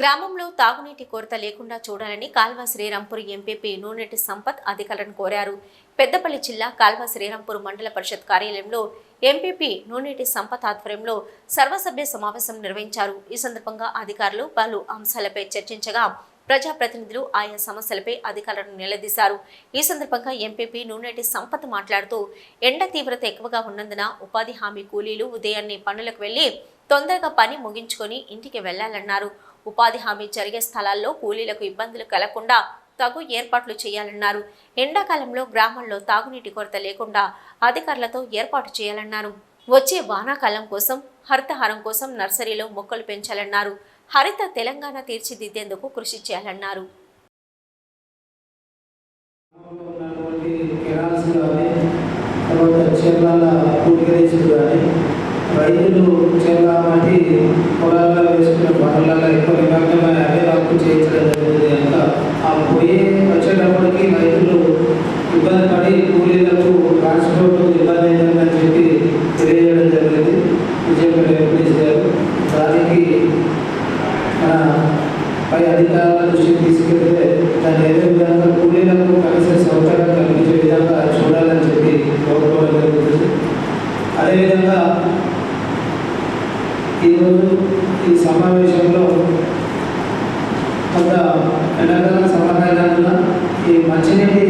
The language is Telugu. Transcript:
గ్రామంలో తాగునీటి కొరత లేకుండా చూడాలని కాల్వ శ్రీరాంపూర్ ఎంపీపీ నూనెటి సంపత్ అధికారులను కోరారు. పెద్దపల్లి జిల్లా కాల్వ శ్రీరాంపూర్ మండల పరిషత్ కార్యాలయంలో ఎంపీపీ నూనెటి సంపత్ ఆధ్వర్యంలో సర్వసభ్య సమావేశం నిర్వహించారు. ఈ సందర్భంగా అధికారులు పలు అంశాలపై చర్చించగా ప్రజాప్రతినిధులు ఆయా సమస్యలపై అధికారులను నిలదీశారు. ఈ సందర్భంగా ఎంపీపీ నూనెటి సంపత్ మాట్లాడుతూ ఎండ తీవ్రత ఎక్కువగా ఉన్నందున ఉపాధి హామీ కూలీలు ఉదయాన్నే పనులకు వెళ్ళి తొందరగా పని ముగించుకొని ఇంటికి వెళ్ళాలన్నారు ఉపాధి హామీ జరిగే స్థలాల్లో కూలీలకు ఇబ్బందులు కలగకుండా తగు ఏర్పాట్లు చేయాలన్నారు. ఎండాకాలంలో గ్రామాల్లో తాగునీటి కొరత లేకుండా అధికారులతో ఏర్పాటు చేయాలన్నారు. వచ్చే వానాకాలం కోసం హరితహారం కోసం నర్సరీలో మొక్కలు పెంచాలన్నారు. హరిత తెలంగాణ తీర్చిదిద్దేందుకు కృషి చేయాలన్నారు. తర్వాత కానీ చేయించడం జరుగుతుంది కనుక ఆ పోయే వచ్చేటప్పటికి రైతులు ఇబ్బంది పడి కూలీలకు ట్రాన్స్పోర్ట్ ఇబ్బంది అయిందని చెప్పి తెలియజేయడం జరిగింది. విజయపల్లి ఎంపీస్ గారు దానికి మన పై అధికారుల దృష్టికి తీసుకెళ్తే దాన్ని ఏదో విధంగా కూలీలకు కలిసే సౌకర్యం కలిగించే విధంగా చూడాలని చెప్పి కోరుకోవడం జరుగుతుంది. అదేవిధంగా ఈరోజు ఈ సమావేశంలో కొంత ఎండాకాలం సమరైనందున ఈ మంచినీటి